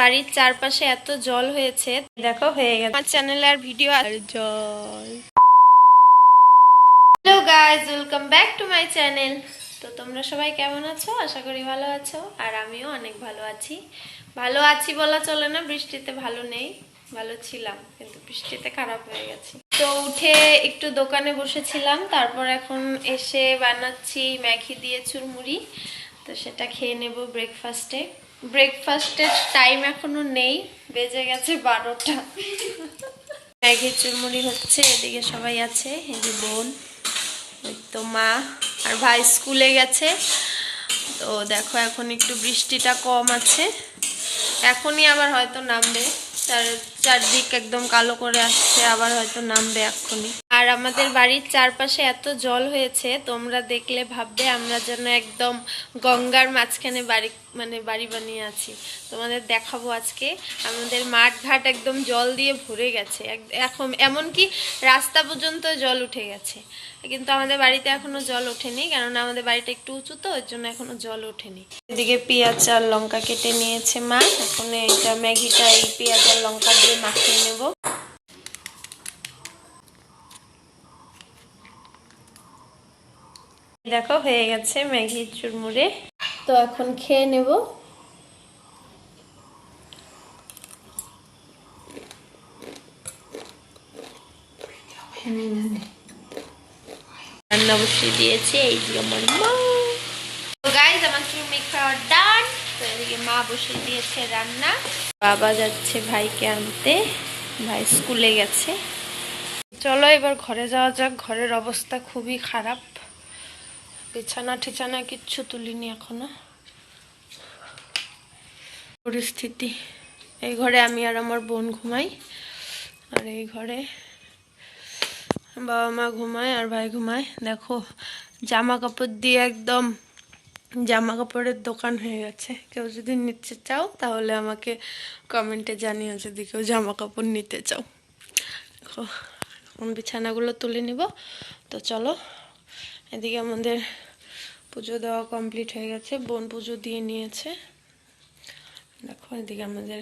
বাড়ির চারপাশে এত জল হয়েছে। দেখো, হয়ে গেছে। আমার চ্যানেলে আর ভিডিও আর জল। Hello guys welcome back to my channel তো তোমরা সবাই কেমন আছো? আশা করি ভালো আছো। আর আমিও অনেক ভালো আছি। ভালো আছি বলা চলে না, বৃষ্টিতে ভালো নেই। ভালো ছিলাম, কিন্তু বৃষ্টিতে খারাপ হয়ে গেছে। তো উঠে একটু দোকানে বসেছিলাম, তারপর এখন এসে বানাচ্ছি ম্যাগি দিয়ে চুরমুড়ি। তো সেটা খেয়ে নেব ব্রেকফাস্টে ব্রেকফাস্টের টাইম এখনও নেই, বেজে গেছে বারোটা। ম্যাগি চুরমুড়ি হচ্ছে, এদিকে সবাই আছে যে বোন ওই তো মা, আর ভাই স্কুলে গেছে। তো দেখো, এখন একটু বৃষ্টিটা কম আছে। এখনই আবার হয়তো নামবে চার চারদিক একদম কালো করে আসছে, আবার হয়তো নামবে এক্ষুনি। আর আমাদের বাড়ির চারপাশে এত জল হয়েছে, তোমরা দেখলে ভাববে আমরা যেন একদম গঙ্গার মাঝখানে বাড়ি মানে বাড়ি বানিয়ে আছি। তোমাদের দেখাবো আজকে। আমাদের মাঠ ঘাট একদম জল দিয়ে ভরে গেছে। এখন এমনকি রাস্তা পর্যন্ত জল উঠে গেছে। কিন্তু আমাদের বাড়িতে এখনও জল ওঠেনি, কেননা আমাদের বাড়িটা একটু উঁচু তো ওর জন্য এখনও জল ওঠেনি। এদিকে পেঁয়াজ আর লঙ্কা কেটে নিয়েছে মা। এখন এইটা ম্যাগিটা এই পেঁয়াজ আর লঙ্কা দিয়ে মাখিয়ে নেব। দেখো হয়ে গেছে ম্যাগি চুরমুড়ে। তো এখন খেয়ে নেব। রান্না বসিয়ে দিয়েছে এই যে আমার মা। তো গাইজ আমার চুরমি খাওয়া ডান তো এদিকে মা বসিয়ে দিয়েছে রান্না। বাবা যাচ্ছে ভাইকে আনতে। ভাই স্কুলে গেছে। চলো এবার ঘরে যাওয়া যাক। ঘরের অবস্থা খুবই খারাপ। বিছানা ঠিছানা কিচ্ছু তুলিনি এখনও। পরিস্থিতি। এই ঘরে আমি আর আমার বোন ঘুমাই। আর এই ঘরে বাবা মা ঘুমায় আর ভাই ঘুমায়। দেখো জামা কাপড় দিয়ে একদম জামা কাপড়ের দোকান হয়ে গেছে। কেউ যদি নিতে চাও, তাহলে আমাকে কমেন্টে জানিও যদি কেউ জামা কাপড় নিতে চাও। দেখো, এখন বিছানাগুলো তুলে নিব। তো চলো, এদিকে আমাদের পুজো দেওয়া কমপ্লিট হয়ে গেছে, বোন পুজো দিয়ে নিয়েছে। দেখো, এদিকে আমাদের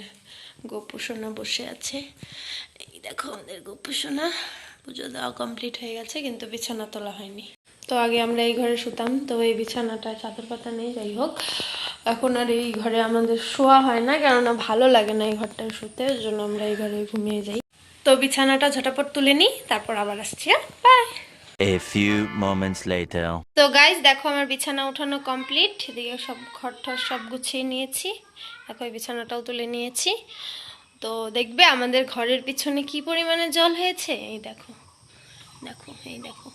গোপুসোনা বসে আছে। এই দেখো, আমাদের গোপুসোনা, পুজো দেওয়া কমপ্লিট হয়ে গেছে, কিন্তু বিছানা তোলা হয়নি। তো আগে আমরা এই ঘরে শুতাম, তো এই বিছানাটায় চাদর পাতা নেই, যাই হোক। এখন আর এই ঘরে আমাদের শোয়া হয় না, কেননা ভালো লাগে না এই ঘরটায় শুতে, ওই জন্য আমরা এই ঘরে ঘুমিয়ে যাই। তো বিছানাটা ঝটাপট তুলে নিই, তারপর আবার আসছি bye A few moments later. তো গাইজ দেখো আমার বিছানা উঠানো কমপ্লিট এদিকে সব ঘর ঠর সব গুছিয়ে নিয়েছি। দেখো এই বিছানাটাও তুলে নিয়েছি। তো দেখবে আমাদের ঘরের পিছনে কি পরিমাণে জল হয়েছে? এই দেখো। দেখো এই দেখো।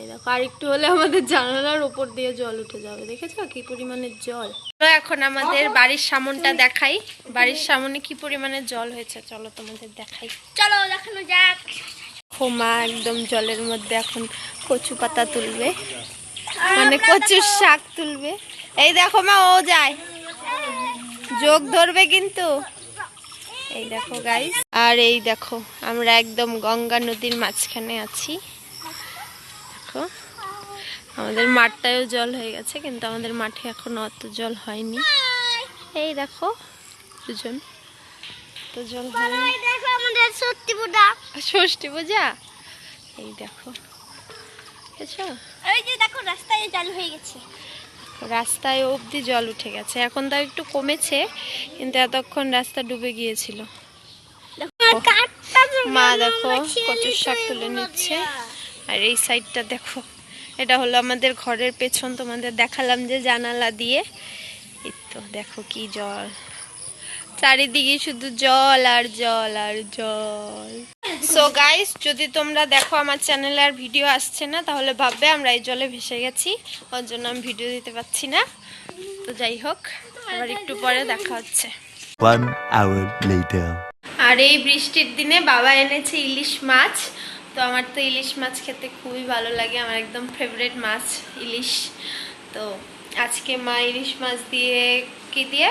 এই দেখো আর একটু হলে আমাদের জানালার উপর দিয়ে জল উঠে যাবে। দেখেছ কি পরিমাণে জল? তো এখন আমাদের বাড়ির সামনটা দেখাই। বাড়ির সামনে কি পরিমাণে জল হয়েছে? চলো তোমাদের দেখাই। চলো দেখানো যাক। খোমা একদম জলের মধ্যে এখন কচু পাতা তুলবে। মানে কচুর শাক তুলবে। এই দেখো মা, ও যায়। যোগ ধরবে কিন্তু। এই দেখো গাইস আর এই দেখো, আমরা একদম গঙ্গা নদীর মাঝখানে আছি। দেখো, আমাদের মাঠটায়ও জল হয়ে গেছে, কিন্তু আমাদের মাঠে এখন অত জল হয়নি। এই দেখো, দুজন। তো জল দেখো আমাদের ষষ্ঠী পূজা? এই দেখো। এই যে দেখো রাস্তায় হয়ে গেছে। রাস্তায় অবধি জল উঠে গেছে। এখন তাও একটু কমেছে কিন্তু এতক্ষণ রাস্তা ডুবে গিয়েছিল। দেখো মা দেখো কচুর শাক তুলে নিচ্ছে। আর এই সাইডটা দেখো এটা হলো আমাদের ঘরের পেছন তোমাদের দেখালাম যে জানালা দিয়ে। এই তো দেখো কি জল। চারিদিকে শুধু জল আর জল আর জল। সো গাইস যদি তোমরা দেখো আমার চ্যানেলে আর ভিডিও আসছে না তাহলে ভাববে আমরা এই জলে ভেসে গেছি। ওর জন্য আমি ভিডিও দিতে পারছি না। তো যাই হোক আবার একটু পরে দেখা হচ্ছে। One hour later. আর এই বৃষ্টির দিনে বাবা এনেছে ইলিশ মাছ। তো আমার তো ইলিশ মাছ খেতে খুবই ভালো লাগে আমার একদম ফেভারিট মাছ ইলিশ। তো আজকে মা ইলিশ মাছ দিয়ে কি দিয়ে?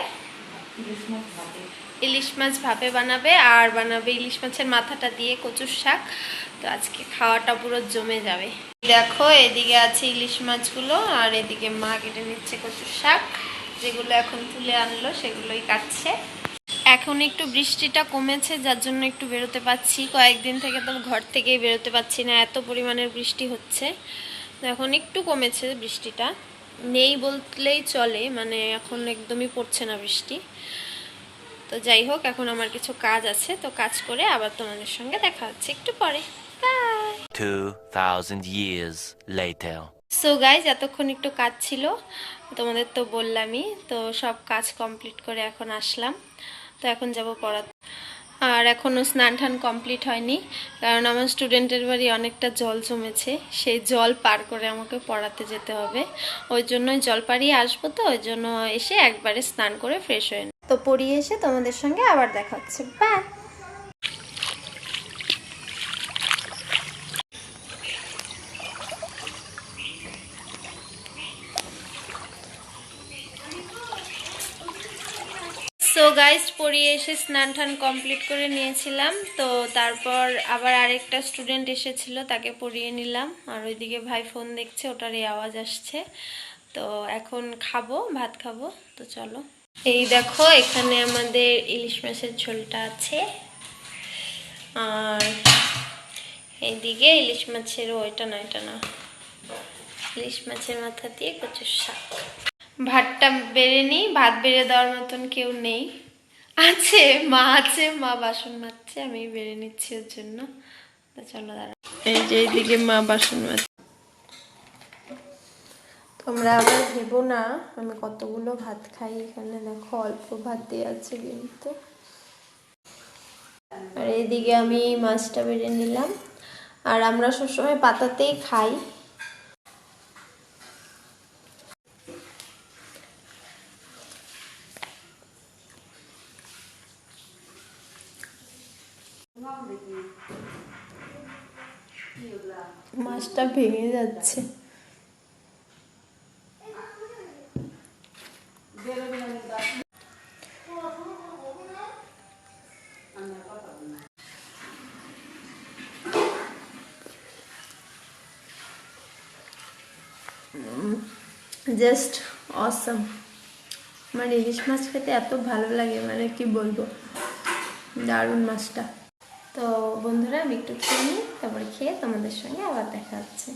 ইলিশ মাছ ভাপে। বানাবে আর বানাবে ইলিশ মাছের মাথাটা দিয়ে কচুর শাক। তো আজকে খাওয়াটা পুরো জমে যাবে। দেখো, এদিকে আছে ইলিশ মাছগুলো আর এদিকে মা কেটে নিচ্ছে কচুর শাক। যেগুলো এখন তুলে আনলো, সেগুলোই কাটছে। এখন একটু বৃষ্টিটা কমেছে, যার জন্য একটু বেরোতে পাচ্ছি কয়েকদিন থেকে তো ঘর থেকেই বেরোতে পাচ্ছি না, এত পরিমাণের বৃষ্টি হচ্ছে। এখন একটু কমেছে বৃষ্টিটা। নেই বললেই চলে মানে এখন একদমই পড়ছে না বৃষ্টি। তো যাই হোক এখন আমার কিছু কাজ আছে তো কাজ করে আবার তোমাদের সঙ্গে দেখা হচ্ছে একটু পরে। Bye 2000 years later. So guys এতক্ষণ একটু কাজ ছিল তোমাদের তো বললামই তো সব কাজ কমপ্লিট করে এখন আসলাম। তো এখন যাব পড়াতে। আর এখনও স্নান টান কমপ্লিট হয়নি, কারণ আমার স্টুডেন্টের বাড়ি অনেকটা জল জমেছে, সেই জল পার করে আমাকে পড়াতে যেতে হবে। ওই জন্যই জল পাড়িয়ে আসব তো, ওই জন্য এসে একবারে স্নান করে ফ্রেশ হয়ে। তো পড়িয়ে এসে তোমাদের সঙ্গে আবার দেখা হচ্ছে। বাই সো গাইস পড়িয়ে এসে স্নান টান কমপ্লিট করে নিয়েছিলাম। তো তারপর আবার আরেকটা স্টুডেন্ট এসেছিল, তাকে পড়িয়ে নিলাম। আর ওইদিকে ভাই ফোন দেখছে, ওটার এই আওয়াজ আসছে। তো এখন খাব, ভাত খাব, তো চলো। এই দেখো, এখানে আমাদের ইলিশ মাছের ঝোলটা আছে। আর এইদিকে ইলিশ মাছের ওইটা না এটা না, ইলিশ মাছের মাথা দিয়ে কচুর শাক। ভাতটা বেড়ে নিই ভাত বেড়ে দেওয়ার মতন কেউ নেই। আছে মা আছে মা বাসন মাজছে আমি বেড়ে নিচ্ছি ওর জন্য। চলো দাঁড়া এই যে এইদিকে মা বাসন মাজ তোমরা আবার ভেবো না আমি কতগুলো ভাত খাই এখানে দেখো অল্প ভাত দিয়ে আছে কিন্তু। আর এইদিকে আমি মাছটা বেড়ে নিলাম। আর আমরা সবসময় পাতাতেই খাই। মাছটা ভেঙে যাচ্ছে। জাস্ট অসম আমার ইলিশ মাছ খেতে এত ভালো লাগে মানে কি বলব? দারুণ মাছটা। তো বন্ধুরা, আমি একটু খেয়ে নিই, তারপরে খেয়ে তোমাদের সঙ্গে আবার দেখা হচ্ছে।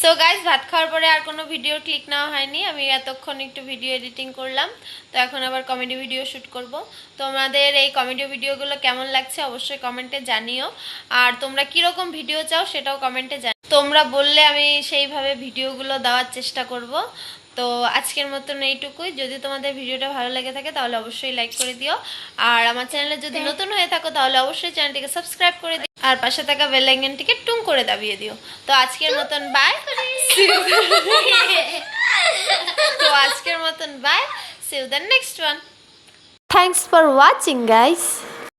সো গাইজ ভাত খাওয়ার পরে আর কোনো ভিডিও ক্লিক নেওয়া হয়নি। আমি এতক্ষণ একটু ভিডিও এডিটিং করলাম। তো এখন আবার কমেডি ভিডিও শ্যুট করব। তোমাদের এই কমেডি ভিডিওগুলো কেমন লাগছে অবশ্যই কমেন্টে জানিও। আর তোমরা কীরকম ভিডিও চাও সেটাও কমেন্টে জানি তোমরা বললে আমি সেইভাবে ভিডিওগুলো দেওয়ার চেষ্টা করব। তো আজকের মতন এইটুকুই। যদি তোমাদের ভিডিওটা ভালো লেগে থাকে তাহলে অবশ্যই লাইক করে দিও। আর আমার চ্যানেলে যদি নতুন হয়ে থাকো তাহলে অবশ্যই চ্যানেলটিকে সাবস্ক্রাইব করে দিও। আর পাশে থাকা বেল আইকনটিকে টুং করে দাবিয়ে দিও। তো আজকের মতন বাই তো আজকের মতন bye see you the next one thanks for watching guys